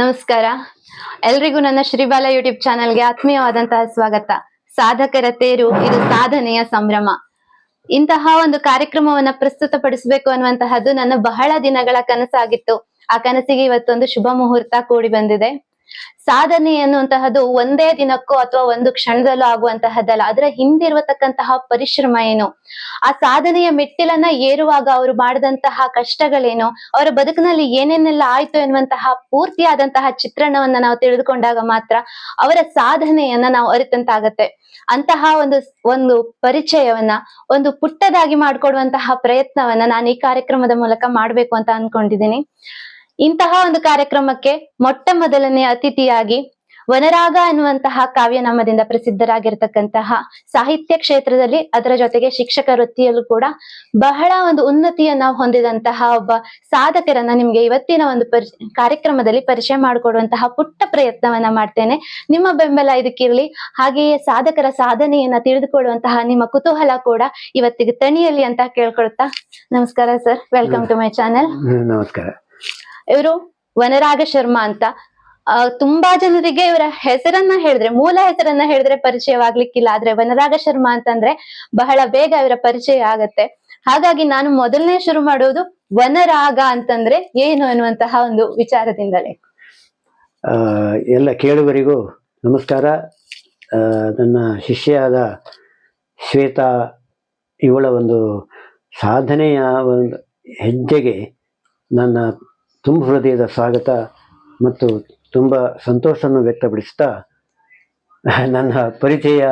ನಮಸ್ಕಾರ. ಎಲ್ರಿಗೂ ನನ್ನ ಶ್ರೀಬಾಲ ಯೂಟ್ಯೂಬ್ ಚಾನೆಲ್ಗೆ ಆತ್ಮೀಯವಾದಂತಹ ಸ್ವಾಗತ. ಸಾಧಕರ ತೇರು, ಇದು ಸಾಧನೆಯ ಸಂಭ್ರಮ. ಇಂತಹ ಒಂದು ಕಾರ್ಯಕ್ರಮವನ್ನ ಪ್ರಸ್ತುತಪಡಿಸಬೇಕು ಅನ್ನುವಂತಹದ್ದು ನನ್ನ ಬಹಳ ದಿನಗಳ ಕನಸಾಗಿತ್ತು. ಆ ಕನಸಿಗೆ ಇವತ್ತೊಂದು ಶುಭ ಮುಹೂರ್ತ ಕೂಡಿ ಬಂದಿದೆ. ಸಾಧನೆ ಅನ್ನುವಂತಹದ್ದು ಒಂದೇ ದಿನಕ್ಕೋ ಅಥವಾ ಒಂದು ಕ್ಷಣದಲ್ಲೂ ಆಗುವಂತಹದ್ದಲ್ಲ. ಅದರ ಹಿಂದಿರುವತಕ್ಕಂತಹ ಪರಿಶ್ರಮ ಏನು? ಆ ಸಾಧನೆಯ ಮೆಟ್ಟಿಲನ್ನ ಏರುವಾಗ ಅವರು ಮಾಡಿದಂತಹ ಕಷ್ಟಗಳೇನು? ಅವರ ಬದುಕಿನಲ್ಲಿ ಏನೇನೆಲ್ಲ ಆಯ್ತು ಎನ್ನುವಂತಹ ಪೂರ್ತಿಯಾದಂತಹ ಚಿತ್ರಣವನ್ನ ನಾವು ತಿಳಿದುಕೊಂಡಾಗ ಮಾತ್ರ ಅವರ ಸಾಧನೆಯನ್ನ ನಾವು ಅರಿತಂತಾಗತ್ತೆ. ಅಂತಹ ಒಂದು ಒಂದು ಪರಿಚಯವನ್ನ, ಒಂದು ಪುಟ್ಟದಾಗಿ ಮಾಡ್ಕೊಡುವಂತಹ ಪ್ರಯತ್ನವನ್ನ ನಾನು ಈ ಕಾರ್ಯಕ್ರಮದ ಮೂಲಕ ಮಾಡ್ಬೇಕು ಅಂತ ಅನ್ಕೊಂಡಿದ್ದೀನಿ. ಇಂತಹ ಒಂದು ಕಾರ್ಯಕ್ರಮಕ್ಕೆ ಮೊಟ್ಟ ಮೊದಲನೇ ಅತಿಥಿಯಾಗಿ ವನರಾಗ ಅನ್ನುವಂತಹ ಕಾವ್ಯನಾಮದಿಂದ ಪ್ರಸಿದ್ಧರಾಗಿರ್ತಕ್ಕಂತಹ ಸಾಹಿತ್ಯ ಕ್ಷೇತ್ರದಲ್ಲಿ ಅದರ ಜೊತೆಗೆ ಶಿಕ್ಷಕ ವೃತ್ತಿಯಲ್ಲೂ ಕೂಡ ಬಹಳ ಒಂದು ಉನ್ನತಿಯನ್ನ ಹೊಂದಿದಂತಹ ಒಬ್ಬ ಸಾಧಕರನ್ನ ನಿಮ್ಗೆ ಇವತ್ತಿನ ಒಂದು ಪರಿ, ಕಾರ್ಯಕ್ರಮದಲ್ಲಿ ಪರಿಚಯ ಮಾಡಿಕೊಡುವಂತಹ ಪುಟ್ಟ ಪ್ರಯತ್ನವನ್ನ ಮಾಡ್ತೇನೆ. ನಿಮ್ಮ ಬೆಂಬಲ ಇದಕ್ಕಿರಲಿ, ಹಾಗೆಯೇ ಸಾಧಕರ ಸಾಧನೆಯನ್ನ ತಿಳಿದುಕೊಳ್ಳುವಂತಹ ನಿಮ್ಮ ಕುತೂಹಲ ಕೂಡ ಇವತ್ತಿಗೆ ತಣಿಯಲಿ ಅಂತ ಕೇಳ್ಕೊಳ್ತಾ ನಮಸ್ಕಾರ sir welcome to my channel ನಮಸ್ಕಾರ. ಇವರು ವನರಾಗ ಶರ್ಮಾ ಅಂತ. ತುಂಬಾ ಜನರಿಗೆ ಇವರ ಹೆಸರನ್ನ ಹೇಳಿದ್ರೆ, ಮೂಲ ಹೆಸರನ್ನ ಹೇಳಿದ್ರೆ ಪರಿಚಯವಾಗ್ಲಿಕ್ಕಿಲ್ಲ. ಆದ್ರೆ ವನರಾಗ ಶರ್ಮಾ ಅಂತಂದ್ರೆ ಬಹಳ ಬೇಗ ಇವರ ಪರಿಚಯ ಆಗತ್ತೆ. ಹಾಗಾಗಿ ನಾನು ಮೊದಲನೇ ಶುರು ಮಾಡೋದು ವನರಾಗ ಅಂತಂದ್ರೆ ಏನು ಅನ್ನುವಂತಹ ಒಂದು ವಿಚಾರದಿಂದಲೇ. ಎಲ್ಲ ಕೇಳುವರಿಗೂ ನಮಸ್ಕಾರ. ನನ್ನ ಶಿಷ್ಯಾದ ಶ್ವೇತಾ, ಇವಳ ಒಂದು ಸಾಧನೆಯ ಒಂದು ಹೆಜ್ಜೆಗೆ ನನ್ನ ತುಂಬ ಹೃದಯದ ಸ್ವಾಗತ ಮತ್ತು ತುಂಬ ಸಂತೋಷವನ್ನು ವ್ಯಕ್ತಪಡಿಸ್ತಾ ನನ್ನ ಪರಿಚಯ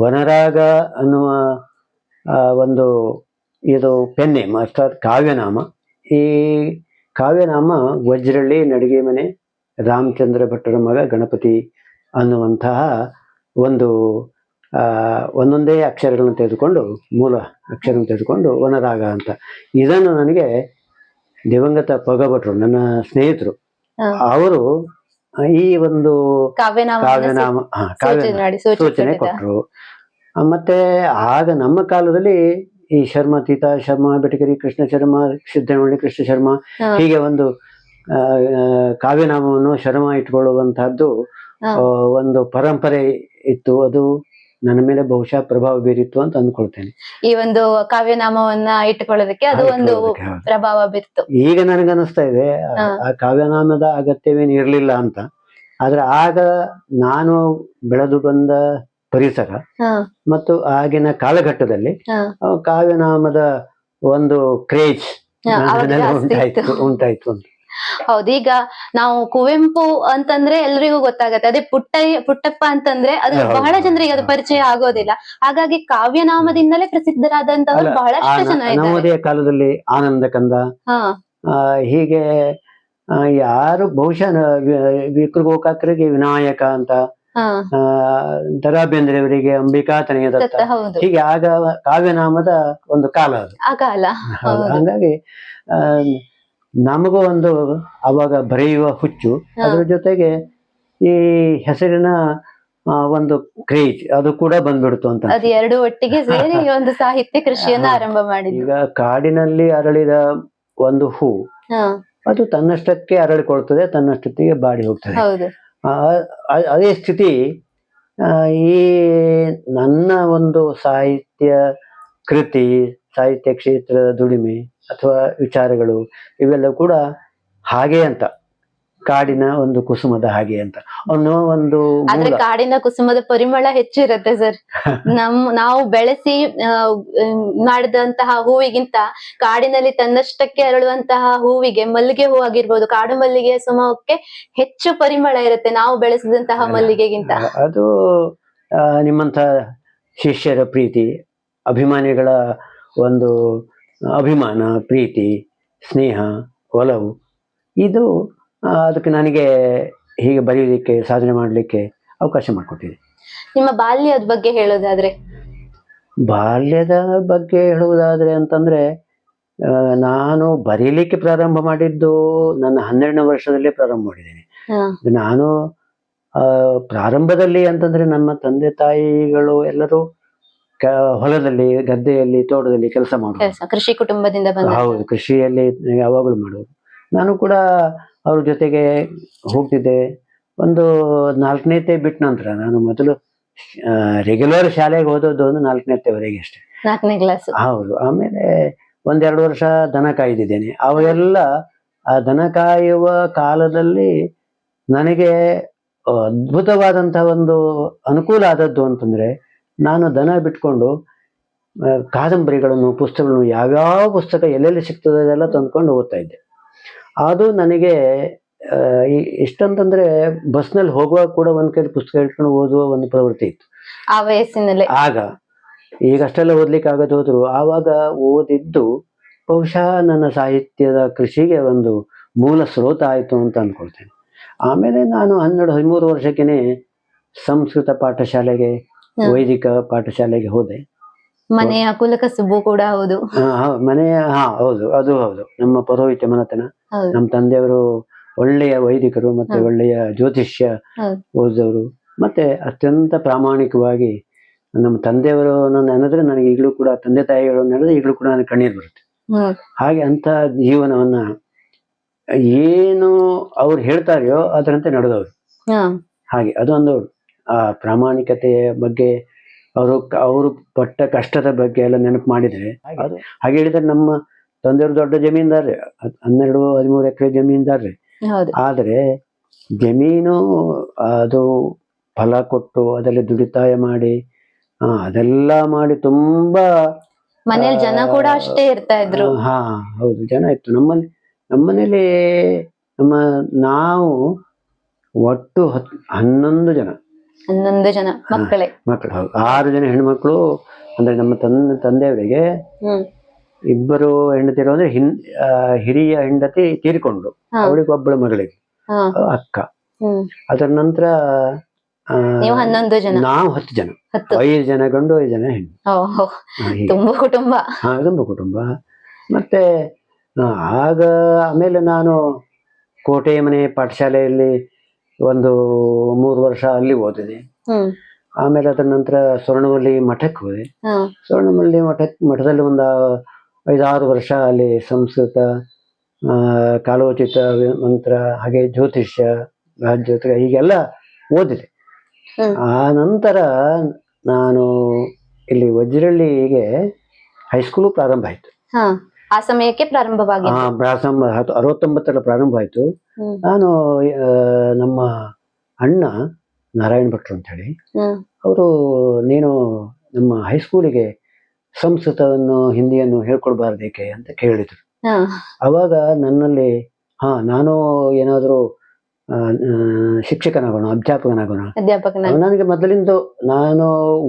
ವನರಾಗ ಅನ್ನುವ ಒಂದು ಇದು ಪೆನ್ನೇಮ್ ಅರ್ಥಾತ್ ಕಾವ್ಯನಾಮ. ಈ ಕಾವ್ಯನಾಮ ವಜ್ರಳ್ಳಿ ನಡಿಗೆ ಮನೆ ರಾಮಚಂದ್ರ ಭಟ್ಟರ ಮಗ ಗಣಪತಿ ಅನ್ನುವಂತಹ ಒಂದು ಒಂದೊಂದೇ ಅಕ್ಷರಗಳನ್ನು ತೆಗೆದುಕೊಂಡು, ಮೂಲ ಅಕ್ಷರವನ್ನು ತೆಗೆದುಕೊಂಡು ವನರಾಗ ಅಂತ. ಇದನ್ನು ನನಗೆ ದಿವಂಗತ ಪಗಭಟ್ರು ನನ್ನ ಸ್ನೇಹಿತರು. ಅವರು ಈ ಒಂದು ಕಾವ್ಯನಾಮ ಕಾವ್ಯನಾಮ ಕಾವ್ಯ ಸೂಚನೆ ಕೊಟ್ಟರು ಮತ್ತೆ ಆಗ ನಮ್ಮ ಕಾಲದಲ್ಲಿ ಈ ಶರ್ಮಾ ತೀತಾ ಶರ್ಮಾ ಬೆಟಗರಿ ಕೃಷ್ಣ ಶರ್ಮಾ ಸಿದ್ದನಹಳ್ಳಿ ಕೃಷ್ಣ ಶರ್ಮಾ ಹೀಗೆ ಒಂದು ಕಾವ್ಯನಾಮವನ್ನು ಶರ್ಮ ಇಟ್ಕೊಳ್ಳುವಂತಹದ್ದು ಒಂದು ಪರಂಪರೆ ಇತ್ತು. ಅದು ನನ್ನ ಮೇಲೆ ಬಹುಶಃ ಪ್ರಭಾವ ಬೀರಿತ್ತು ಅಂತ ಅಂದ್ಕೊಳ್ತೇನೆ. ಈ ಒಂದು ಕಾವ್ಯನಾಮವನ್ನ ಇಟ್ಟುಕೊಳ್ಳೋದಕ್ಕೆ ಅದು ಒಂದು ಪ್ರಭಾವ ಬೀರ್ತು ಈಗ ನನಗನ್ನಿಸ್ತಾ ಇದೆ ಆ- ಕಾವ್ಯನಾಮದ ಅಗತ್ಯವೇನು ಇರಲಿಲ್ಲ ಅಂತ ಆದ್ರೆ ಆಗ ನಾನು ಬೆಳೆದು ಬಂದ ಪರಿಸರ ಮತ್ತು ಆಗಿನ ಕಾಲಘಟ್ಟದಲ್ಲಿ ಕಾವ್ಯನಾಮದ ಒಂದು ಕ್ರೇಜ್ ಉಂಟಾಯ್ತು. ಉಂಟಾಯ್ತು ಅಂತ. ಹೌದು ಈಗ ನಾವು ಕುವೆಂಪು ಅಂತಂದ್ರೆ ಎಲ್ರಿಗೂ ಗೊತ್ತಾಗತ್ತೆ. ಅದೇ ಪುಟ್ಟಯ್ಯ ಪುಟ್ಟಪ್ಪ ಅಂತಂದ್ರೆ ಅದು ಬಹಳ ಜನರಿಗೆ ಅದು ಪರಿಚಯ ಆಗೋದಿಲ್ಲ. ಹಾಗಾಗಿ ಕಾವ್ಯನಾಮದಿಂದಲೇ ಪ್ರಸಿದ್ಧರಾದಂತವರು ಬಹಳಷ್ಟು ಜನ ನವೋದಯ ಕಾಲದಲ್ಲಿ ಆನಂದ ಕಂದ ಹೀಗೆ ಯಾರು ಬಹುಶಃ ವಿಕ್ರ ಗೋಕಾಕರಿಗೆ ವಿನಾಯಕ ಅಂತ ದರಾ ಬೇಂದ್ರೆಯವರಿಗೆ ಅಂಬಿಕಾ ತನಯ ದತ್ತ. ಹೀಗೆ ಆಗ ಕಾವ್ಯನಾಮದ ಒಂದು ಕಾಲ ಅದು. ಆ ಕಾಲ. ಹಂಗಾಗಿ ಆ, ನಮಗೂ ಒಂದು ಅವಾಗ ಬರೆಯುವ ಹುಚ್ಚು. ಅದ್ರ ಜೊತೆಗೆ ಈ ಹೆಸರಿನ ಒಂದು ಕ್ರೇಜ್ ಅದು ಕೂಡ ಬಂದ್ಬಿಡ್ತು ಅಂತ. ಅದು ಎರಡು ಒಟ್ಟಿಗೆ ಸೇರಿ ಒಂದು ಸಾಹಿತ್ಯ ಕೃಷಿಯನ್ನ ಆರಂಭ ಮಾಡಿದ್ವಿ ಈಗ ಕಾಡಿನಲ್ಲಿ ಅರಳಿದ ಒಂದು ಹೂ ಅದು ತನ್ನಷ್ಟಕ್ಕೆ ಅರಳಿಕೊಳ್ತದೆ ತನ್ನಷ್ಟೊತ್ತಿಗೆ ಬಾಡಿ ಹೋಗ್ತದೆ. ಅದೇ ಸ್ಥಿತಿ ಈ ನನ್ನ ಒಂದು ಸಾಹಿತ್ಯ ಕೃತಿ ಸಾಹಿತ್ಯ ಕ್ಷೇತ್ರದ ದುಡಿಮೆ ಅಥವಾ ವಿಚಾರಗಳು ಇವೆಲ್ಲ ಕೂಡ ಹಾಗೆ ಅಂತ. ಕಾಡಿನ ಒಂದು ಕುಸುಮದ ಹಾಗೆ ಅಂತ. ಅನ್ನೋ ಒಂದು ಆದ್ರೆ ಕಾಡಿನ ಕುಸುಮದ ಪರಿಮಳ ಹೆಚ್ಚು ಇರುತ್ತೆ ಸರ್ ನಮ್ ನಾವು ಬೆಳೆಸಿ ಮಾಡಿದಂತಹ ಹೂವಿಗಿಂತ ಕಾಡಿನಲ್ಲಿ ತನ್ನಷ್ಟಕ್ಕೆ ಅರಳುವಂತಹ ಹೂವಿಗೆ ಮಲ್ಲಿಗೆ ಹೂ ಆಗಿರ್ಬೋದು ಕಾಡು ಮಲ್ಲಿಗೆ ಸುಮಕ್ಕೆ ಹೆಚ್ಚು ಪರಿಮಳ ಇರುತ್ತೆ ನಾವು ಬೆಳೆಸಿದಂತಹ ಮಲ್ಲಿಗೆಗಿಂತ. ಅದು ನಿಮ್ಮಂತ ಶಿಷ್ಯರ ಪ್ರೀತಿ ಅಭಿಮಾನಿಗಳ ಒಂದು ಅಭಿಮಾನ ಪ್ರೀತಿ ಸ್ನೇಹ ಒಲವು. ಇದು ಅದಕ್ಕೆ ನನಗೆ ಹೀಗೆ ಬರೆಯೋದಕ್ಕೆ ಸಾಧನೆ ಮಾಡಲಿಕ್ಕೆ ಅವಕಾಶ ಮಾಡಿಕೊಟ್ಟಿದೆ. ನಿಮ್ಮ ಬಾಲ್ಯದ ಬಗ್ಗೆ ಹೇಳೋದಾದ್ರೆ? ಬಾಲ್ಯದ ಬಗ್ಗೆ ಹೇಳುವುದಾದ್ರೆ ಅಂತಂದ್ರೆ ನಾನು ಬರೀಲಿಕ್ಕೆ ಪ್ರಾರಂಭ ಮಾಡಿದ್ದು ನನ್ನ ಹನ್ನೆರಡನೇ ವರ್ಷದಲ್ಲೇ ಪ್ರಾರಂಭ ಮಾಡಿದ್ದೇನೆ. ನಾನು ಪ್ರಾರಂಭದಲ್ಲಿ ಅಂತಂದ್ರೆ ನಮ್ಮ ತಂದೆ ತಾಯಿಗಳು ಎಲ್ಲರೂ ಕ ಹೊಲದಲ್ಲಿ ಗದ್ದೆಯಲ್ಲಿ ತೋಟದಲ್ಲಿ ಕೆಲಸ ಮಾಡುವ ಕೆಲಸ ಕೃಷಿ ಕುಟುಂಬದಿಂದ ಬಂದ ಹೌದು ಕೃಷಿಯಲ್ಲಿ ಯಾವಾಗಲೂ ಮಾಡುವುದು. ನಾನು ಕೂಡ ಅವ್ರ ಜೊತೆಗೆ ಹೋಗ್ತಿದ್ದೆ. ಒಂದು ನಾಲ್ಕನೇತೆ ಬಿಟ್ಟ ನಂತರ ನಾನು ಮೊದಲು ರೆಗ್ಯುಲರ್ ಶಾಲೆಗೆ ಓದೋದು ಒಂದು ನಾಲ್ಕನೇತೆವರೆಗೆ ಅಷ್ಟೇ. ನಾಲ್ಕನೇ ಕ್ಲಾಸ್ ಹೌದು ಆಮೇಲೆ ಒಂದೆರಡು ವರ್ಷ ದನ ಕಾಯ್ದಿದ್ದೇನೆ. ಅವೆಲ್ಲ ಆ ದನ ಕಾಯುವ ಕಾಲದಲ್ಲಿ ನನಗೆ ಅದ್ಭುತವಾದಂತಹ ಒಂದು ಅನುಕೂಲ ಆದದ್ದು ಅಂತಂದ್ರೆ ನಾನು ದನ ಬಿಟ್ಕೊಂಡು ಕಾದಂಬರಿಗಳನ್ನು ಪುಸ್ತಕಗಳನ್ನು ಯಾವ್ಯಾವ ಪುಸ್ತಕ ಎಲ್ಲೆಲ್ಲಿ ಸಿಗ್ತದೆ ಅದೆಲ್ಲ ತಂದ್ಕೊಂಡು ಓದ್ತಾ ಇದ್ದೆ. ಅದು ನನಗೆ ಇಷ್ಟಂತಂದ್ರೆ ಬಸ್ನಲ್ಲಿ ಹೋಗುವಾಗ ಕೂಡ ಒಂದ್ ಕೈ ಪುಸ್ತಕ ಇಟ್ಕೊಂಡು ಓದುವ ಒಂದು ಪ್ರವೃತ್ತಿ ಇತ್ತು. ಆ ವಯಸ್ಸಿನಲ್ಲಿ. ಆಗ ಈಗ ಅಷ್ಟೆಲ್ಲ ಓದ್ಲಿಕ್ಕೆ ಆಗದೆ ಹೋದ್ರು. ಆವಾಗ ಓದಿದ್ದು ಬಹುಶಃ ನನ್ನ ಸಾಹಿತ್ಯದ ಕೃಷಿಗೆ ಒಂದು ಮೂಲ ಸ್ರೋತ ಆಯಿತು ಅಂತ ಅನ್ಕೊಳ್ತೇನೆ. ಆಮೇಲೆ ನಾನು ಹನ್ನೆರಡು ಹದಿಮೂರು ವರ್ಷಕ್ಕೇನೆ ಸಂಸ್ಕೃತ ಪಾಠಶಾಲೆಗೆ. ವೈದಿಕ ಪಾಠಶಾಲೆಗೆ ಹೋದೆ. ಮನೆಯ ಕುಲಕಸುಬು ಕೂಡ ಹೌದು. ಮನೆಯ ಹ- ಹೌದು ಅದು ಹೌದು. ನಮ್ಮ ಪೌರೋಹಿತ್ಯ ಮನತನ. ನಮ್ಮ ತಂದೆಯವರು ಒಳ್ಳೆಯ ವೈದಿಕರು ಮತ್ತೆ ಒಳ್ಳೆಯ ಜ್ಯೋತಿಷ್ಯ. ಓದಿದವರು. ಮತ್ತೆ ಅತ್ಯಂತ ಪ್ರಾಮಾಣಿಕವಾಗಿ ನಮ್ಮ ತಂದೆಯವರು ನೆನೆದ್ರೆ ನನಗೆ ಈಗಲೂ ಕೂಡ ತಂದೆ ತಾಯಿಗಳು ನೆನೆದ್ರೆ ಈಗಲೂ ಕೂಡ ನನಗೆ ಕಣ್ಣೀರು ಬರುತ್ತೆ. ಹಾಗೆ ಅಂತ ಜೀವನವನ್ನ ಏನು ಅವ್ರು ಹೇಳ್ತಾರೆಯೋ ಅದರಂತೆ ನಡೆದವರು. ಹಾಗೆ ಅದೊಂದು ಆ ಪ್ರಾಮಾಣಿಕತೆಯ ಬಗ್ಗೆ ಅವರು ಅವರು ಪಟ್ಟ ಕಷ್ಟದ ಬಗ್ಗೆ ಎಲ್ಲ ನೆನಪು ಮಾಡಿದ್ರೆ ಹಾಗೆ. ಹೇಳಿದ್ರೆ ನಮ್ಮ ತಂದೆಯವರು ದೊಡ್ಡ ಜಮೀನ್ದಾರ್ರೆ ಹನ್ನೆರಡು ಹದಿಮೂರು ಎಕರೆ ಜಮೀನ್ದಾರ್ರೆ. ಆದರೆ ಜಮೀನು ಅದು ಫಲ ಕೊಟ್ಟು ಅದರಲ್ಲಿ ದುಡಿತಾಯ ಮಾಡಿ ಅದೆಲ್ಲ ಮಾಡಿ ತುಂಬಾ ಮನೇಲಿ ಜನ ಕೂಡ ಅಷ್ಟೇ ಇರ್ತಾ ಇದ್ರು. ಹಾ ಹೌದು ಜನ ಇತ್ತು. ನಮ್ಮಲ್ಲಿ ನಮ್ಮನೇಲಿ ನಮ್ಮ ನಾವು ಒಟ್ಟು ಹತ್ ಹನ್ನೊಂದು ಜನ. ಹನ್ನೊಂದು ಜನ ಮಕ್ಕಳೇ. ಮಕ್ಕಳು ಹೌದು. ಆರು ಜನ ಹೆಣ್ಮಕ್ಳು ಅಂದ್ರೆ ನಮ್ಮ ತಂದೆ ತಂದೆಯವರಿಗೆ ಇಬ್ಬರು ಹೆಂಡತಿರು ಅಂದ್ರೆ ಹಿನ್ ಹಿರಿಯ ಹೆಂಡತಿ ತೀರಿಕೊಂಡು. ಅವಳಿಗೆ ಒಬ್ಬಳು ಮಗಳಿಗೆ. ಅಕ್ಕ. ಅದರ ನಂತರ ಹನ್ನೊಂದು ಜನ. ನಾವು ಹತ್ತು ಜನ. ಐದು ಜನ ಗಂಡು ಐದು ಜನ ಹೆಣ್ಣು. ತುಂಬಾ ಕುಟುಂಬ. ತುಂಬ ಕುಟುಂಬ. ಮತ್ತೆ ಆಗ ಆಮೇಲೆ ನಾನು ಕೋಟೆ ಮನೆ ಪಾಠಶಾಲೆಯಲ್ಲಿ ಒಂದು ಮೂರು ವರ್ಷ ಅಲ್ಲಿ ಓದಿದೆ. ಆಮೇಲೆ ಅದರ ನಂತರ ಸ್ವರ್ಣವಲ್ಲಿ ಮಠಕ್ಕೆ ಹೋದೆ. ಸ್ವರ್ಣಮಲ್ಲಿ ಸ್ವರ್ಣವಲ್ಲಿ ಮಠ ಮಠದಲ್ಲಿ ಒಂದು ಐದಾರು ವರ್ಷ ಅಲ್ಲಿ ಸಂಸ್ಕೃತ ಕಾಲೋಚಿತ ಮಂತ್ರ ಹಾಗೆ ಜ್ಯೋತಿಷ್ಯ ರಾಜ್ಯೋತಿಕ ಹೀಗೆಲ್ಲ ಓದಿದೆ. ಆ ನಂತರ ನಾನು ಇಲ್ಲಿ ವಜ್ರಳ್ಳಿಗೆ ಹೈಸ್ಕೂಲು ಪ್ರಾರಂಭ ಆಯ್ತು. ಆ ಸಮಯಕ್ಕೆ ಪ್ರಾರಂಭವಾಗಿ ಅರವತ್ತೊಂಬತ್ತರ ಪ್ರಾರಂಭ ಆಯಿತು. ನಾನು ನಮ್ಮ ಅಣ್ಣ ನಾರಾಯಣ ಭಟ್ರು ಅಂತ ಹೇಳಿ ಅವರು ನೀನು ನಮ್ಮ ಹೈಸ್ಕೂಲಿಗೆ ಸಂಸ್ಕೃತವನ್ನು ಹಿಂದಿಯನ್ನು ಹೇಳ್ಕೊಡ್ಬಾರ್ದೇಕೆ ಅಂತ ಕೇಳಿದ್ರು. ಅವಾಗ ನನ್ನಲ್ಲಿ ಹಾ ನಾನು ಏನಾದರೂ ಶಿಕ್ಷಕನಾಗೋಣ ಅಧ್ಯಾಪಕನಾಗೋಣ. ಅಧ್ಯಾಪಕನ ನನಗೆ ಮೊದಲಿಂದ ನಾನು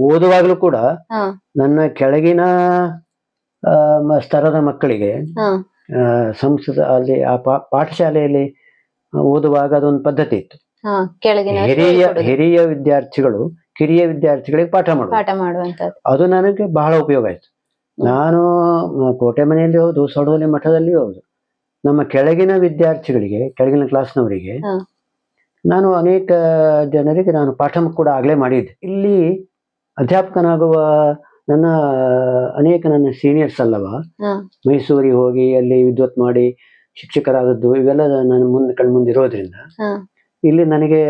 ಓದುವಾಗಲೂ ಕೂಡ ನನ್ನ ಕೆಳಗಿನ ಸ್ತರದ ಮಕ್ಕಳಿಗೆ ಸಂಸ್ಕೃತ ಅಲ್ಲಿ ಆ ಪಾಠಶಾಲೆಯಲ್ಲಿ ಓದುವಾಗ ಅದೊಂದು ಪದ್ಧತಿ ಇತ್ತು. ಹಿರಿಯ ಹಿರಿಯ ವಿದ್ಯಾರ್ಥಿಗಳು ಕಿರಿಯ ವಿದ್ಯಾರ್ಥಿಗಳಿಗೆ ಪಾಠ ಮಾಡುವಂತದ್ದು ಅದು ನನಗೆ ಬಹಳ ಉಪಯೋಗ ಆಯ್ತು. ನಾನು ಕೋಟೆ ಮನೆಯಲ್ಲಿ ಹೌದು ಸೊಡೋಲಿ ಮಠದಲ್ಲಿ ಹೌದು. ನಮ್ಮ ಕೆಳಗಿನ ವಿದ್ಯಾರ್ಥಿಗಳಿಗೆ ಕೆಳಗಿನ ಕ್ಲಾಸ್ನವರಿಗೆ. ನಾನು ಅನೇಕ ಜನರಿಗೆ ನಾನು ಪಾಠ ಕೂಡ ಆಗಲೇ ಮಾಡಿದ್ದೆ. ಇಲ್ಲಿ ಅಧ್ಯಾಪಕನಾಗುವ ನನ್ನ ಅನೇಕ ನನ್ನ ಸೀನಿಯರ್ಸ್ ಅಲ್ಲವಾ ಮೈಸೂರಿಗೆ ಹೋಗಿ ಅಲ್ಲಿ ವಿದ್ವತ್ ಮಾಡಿ ಶಿಕ್ಷಕರಾದದ್ದು ಇವೆಲ್ಲ ನನ್ನ ಮುಂದೆ ಕಣ್ಮುಂದೆ ಇರೋದ್ರಿಂದ ಇಲ್ಲಿ ನನಗೆ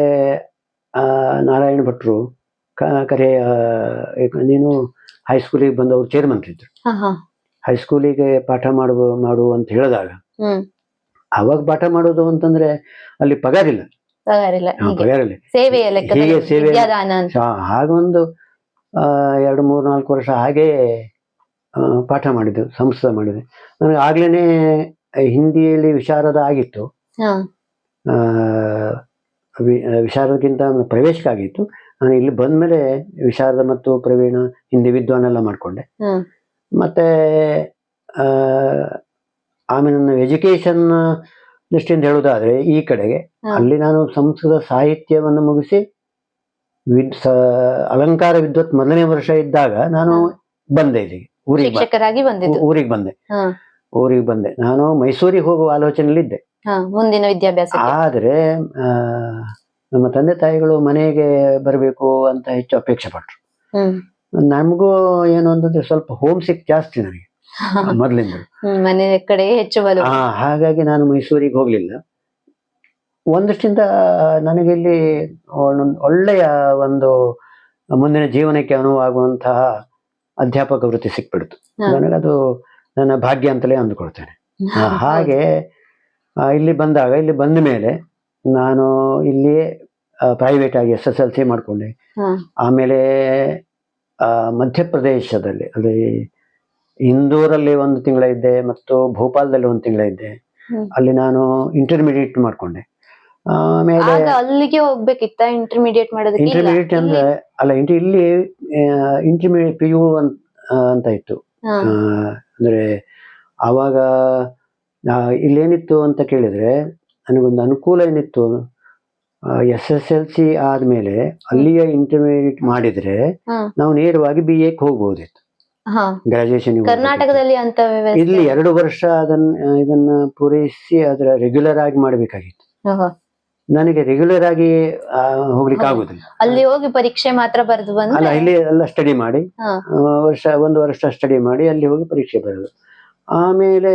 ಆ, ನಾರಾಯಣ ಭಟ್ರು ಕರೆ ನೀನು ಹೈಸ್ಕೂಲಿಗೆ ಬಂದವರು ಚೇರ್ಮನ್ ಇದ್ರು. ಹೈಸ್ಕೂಲಿಗೆ ಪಾಠ ಮಾಡುವ ಮಾಡು ಅಂತ ಹೇಳಿದಾಗ ಅವಾಗ ಪಾಠ ಮಾಡೋದು ಅಂತಂದ್ರೆ ಅಲ್ಲಿ ಪಗಾರಿಲ್ಲ. ಪಗಾರಿಲ್ಲ. ಹೀಗೆ. ಸೇವೆ- ಹಾಗೊಂದು ಎರಡು ಮೂರು ನಾಲ್ಕು ವರ್ಷ ಹಾಗೆ ಪಾಠ ಮಾಡಿದ್ದು ಸಂಸ್ಥೆ ಮಾಡಿದೆ ನನಗೆ ಆಗ್ಲೇನೆ ಹಿಂದಿಯಲ್ಲಿ ವಿಶಾರದ ಆಗಿತ್ತು. ವಿಶಾರದಕ್ಕಿಂತ ಪ್ರವೇಶಕ್ಕಾಗಿತ್ತು ನಾನು ಇಲ್ಲಿ ಬಂದ್ಮೇಲೆ ವಿಶಾರದ ಮತ್ತು ಪ್ರವೀಣ ಹಿಂದಿ ವಿದ್ವಾನೆಲ್ಲ ಮಾಡಿಕೊಂಡೆ. ಮತ್ತೆ ಆಮೇಲೆ ನನ್ನ ಎಜುಕೇಶನ್ ದೃಷ್ಟಿಯಿಂದ ಹೇಳುವುದಾದ್ರೆ ಈ ಕಡೆಗೆ ಅಲ್ಲಿ ನಾನು ಸಂಸ್ಕೃತ ಸಾಹಿತ್ಯವನ್ನು ಮುಗಿಸಿ ವಿದ್ ಅಲಂಕಾರ ವಿದ್ವತ್ ಮೊದಲನೇ ವರ್ಷ ಇದ್ದಾಗ ನಾನು ಬಂದೆ ಇಲ್ಲಿಗೆ. ಊರಿಗೆ ಊರಿಗೆ ಬಂದೆ. ಊರಿಗೆ ಬಂದೆ. ನಾನು ಮೈಸೂರಿಗೆ ಹೋಗುವ ಆಲೋಚನೆಯಲ್ಲಿದ್ದೆ. ಹಾ ಮುಂದಿನ ವಿದ್ಯಾಭ್ಯಾಸ ಆದ್ರೆ ನಮ್ಮ ತಂದೆ ತಾಯಿಗಳು ಮನೆಗೆ ಬರಬೇಕು ಅಂತ ಹೆಚ್ಚು ಅಪೇಕ್ಷೆ ಪಟ್ರು. ನಮಗೂ ಏನು ಅಂತಂದ್ರೆ ಸ್ವಲ್ಪ ಹೋಮ್ ಸಿಕ್ ಜಾಸ್ತಿ ನನಗೆ. ಮೊದಲಿಂದ ಮನೆ ಕಡೆ ಹೆಚ್ಚು ಹಾಗಾಗಿ ನಾನು ಮೈಸೂರಿಗೆ ಹೋಗ್ಲಿಲ್ಲ. ಒಂದಷ್ಟಿಂದ ನನಗೆ ಇಲ್ಲಿ ಒಳ್ಳೆಯ ಒಂದು ಮುಂದಿನ ಜೀವನಕ್ಕೆ ಅನುವಾಗುವಂತಹ ಅಧ್ಯಾಪಕ ವೃತ್ತಿ ಸಿಕ್ಬಿಡ್ತು. ನನಗದು ನನ್ನ ಭಾಗ್ಯ ಅಂತಲೇ ಅಂದುಕೊಳ್ತೇನೆ. ಹಾಗೆ ಇಲ್ಲಿ ಬಂದಾಗ ಇಲ್ಲಿ ಬಂದ ಮೇಲೆ ನಾನು ಇಲ್ಲಿ ಪ್ರೈವೇಟ್ ಆಗಿ ಎಸ್ ಎಸ್ ಎಲ್ ಸಿ ಮಾಡಿಕೊಂಡೆ. ಆಮೇಲೆ ಮಧ್ಯಪ್ರದೇಶದಲ್ಲಿ ಅಲ್ಲಿ ಇಂದೂರಲ್ಲಿ ಒಂದು ತಿಂಗಳ ಇದ್ದೆ ಮತ್ತು ಭೋಪಾಲದಲ್ಲಿ ಒಂದು ತಿಂಗಳ ಇದ್ದೆ ಅಲ್ಲಿ ನಾನು ಇಂಟರ್ಮೀಡಿಯೇಟ್ ಮಾಡ್ಕೊಂಡೆ. ಆಮೇಲೆ ಅಲ್ಲಿಗೆ ಹೋಗ್ಬೇಕಿತ್ತ ಇಂಟರ್ಮೀಡಿಯೇಟ್ ಮಾಡೋದಕ್ಕೆ? ಇಲ್ಲ. ಇಂಟರ್ಮೀಡಿಯೇಟ್ ಅಂದ್ರೆ ಅಲ್ಲ ಇಲ್ಲಿ ಇಂಟರ್ಮೀಡಿಯೇಟ್ ಪಿ ಯು ಅಂತ ಇತ್ತು. ಆ, ಅಂದ್ರೆ ಆವಾಗ ಇಲ್ಲೇನಿತ್ತು ಅಂತ ಕೇಳಿದ್ರೆ ನನಗೊಂದು ಅನುಕೂಲ ಏನಿತ್ತು ಎಸ್ ಎಸ್ ಎಲ್ ಸಿ ಆದ್ಮೇಲೆ ಅಲ್ಲಿಯ ಇಂಟರ್ಮೀಡಿಯೇಟ್ ಮಾಡಿದ್ರೆ ನಾವು ನೇರವಾಗಿ ಬಿ ಎಕ್ ಹೋಗ್ಬೋದಿತ್ತು. ಗ್ರಾಜುಯೇಷನ್ ಕರ್ನಾಟಕದಲ್ಲಿ ಅಂತ ಇಲ್ಲಿ ಎರಡು ವರ್ಷ ಅದನ್ನ ಇದನ್ನ ಪೂರೈಸಿ ಅದರ ರೆಗ್ಯುಲರ್ ಆಗಿ ಮಾಡಬೇಕಾಗಿತ್ತು. ನನಗೆ ರೆಗ್ಯುಲರ್ ಆಗಿ ಹೋಗ್ಲಿಕ್ಕೆ ಆಗುದಿಲ್ಲ ಅಲ್ಲಿ ಹೋಗಿ ಪರೀಕ್ಷೆ ಮಾತ್ರ ಬರೆದು ಅಲ್ಲ ಇಲ್ಲಿ ಎಲ್ಲ ಸ್ಟಡಿ ಮಾಡಿ ವರ್ಷ ಒಂದು ವರ್ಷ ಸ್ಟಡಿ ಮಾಡಿ ಅಲ್ಲಿ ಹೋಗಿ ಪರೀಕ್ಷೆ ಬರೋದು. ಆಮೇಲೆ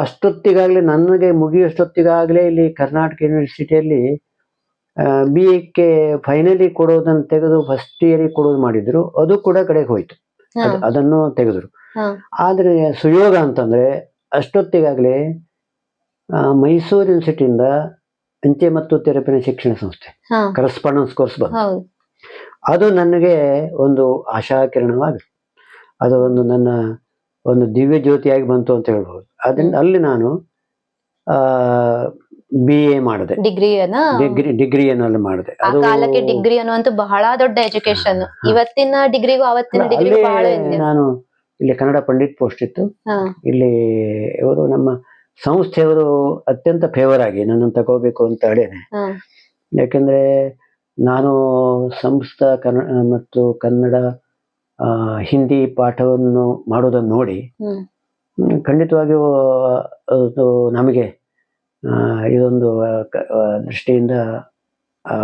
ಅಷ್ಟೊತ್ತಿಗಾಗಲೇ ನನಗೆ ಮುಗಿಯೋಷ್ಟೊತ್ತಿಗಾಗಲೇ ಇಲ್ಲಿ ಕರ್ನಾಟಕ ಯೂನಿವರ್ಸಿಟಿಯಲ್ಲಿ ಬಿ ಎಕ್ಕೆ ಫೈನಲಿ ಕೊಡೋದನ್ನು ತೆಗೆದು ಫಸ್ಟ್ ಇಯರಿಗೆ ಕೊಡೋದು ಮಾಡಿದ್ರು. ಅದು ಕೂಡ ಕಡೆಗೆ ಹೋಯ್ತು. ಅದನ್ನು ತೆಗೆದ್ರು. ಆದರೆ ಸುಯೋಗ ಅಂತಂದ್ರೆ ಅಷ್ಟೊತ್ತಿಗಾಗಲೇ ಮೈಸೂರು ಯೂನಿವರ್ಸಿಟಿಯಿಂದ ಅಂಚೆ ಮತ್ತು ತೆರಪಿನ ಶಿಕ್ಷಣ ಸಂಸ್ಥೆ. ಕರೆಸ್ಪಾಂಡೆನ್ಸ್ ಕೋರ್ಸ್ ಬಂತು. ಹೌದು. ಅದು ನನಗೆ ಒಂದು ಆಶಾಕಿರಣವಾಗಿದೆ. ಅದು ಒಂದು ನನ್ನ ಒಂದು ದಿವ್ಯ ಜ್ಯೋತಿಯಾಗಿ ಬಂತು ಅಂತ ಹೇಳ್ಬೋದು. ಅದರಿಂದ ಅಲ್ಲಿ ನಾನು ಬಿ ಎ ಮಾಡಿದೆ. ಡಿಗ್ರಿಯನ್ನ ಡಿಗ್ರಿ ಡಿಗ್ರಿಯನ್ನು ಮಾಡಿದೆ. ಆ ಕಾಲಕ್ಕೆ ಡಿಗ್ರಿ ಅನ್ನುವಂತ ಬಹಳ ದೊಡ್ಡ ಎಜುಕೇಶನ್ ಇವತ್ತಿನ ಡಿಗ್ರಿಗೂ ಅವತ್ತಿನ ಡಿಗ್ರಿ ನಾನು ಇಲ್ಲಿ ಕನ್ನಡ ಪಂಡಿತ್ ಪೋಸ್ಟ್ ಇತ್ತು. ಇಲ್ಲಿ ಇವರು ನಮ್ಮ ಸಂಸ್ಥೆಯವರು ಅತ್ಯಂತ ಫೇವರ್ ಆಗಿ ನನ್ನನ್ನು ತಗೋಬೇಕು ಅಂತ ಹೇಳಿದೆ. ಯಾಕೆಂದ್ರೆ ನಾನು ಸಂಸ್ಥ ಕನ್ನಡ ಮತ್ತು ಕನ್ನಡ ಹಿಂದಿ ಪಾಠವನ್ನು ಮಾಡೋದನ್ನು ನೋಡಿ ಖಂಡಿತವಾಗಿಯೂ ಅದು ನಮಗೆ ಇದೊಂದು ದೃಷ್ಟಿಯಿಂದ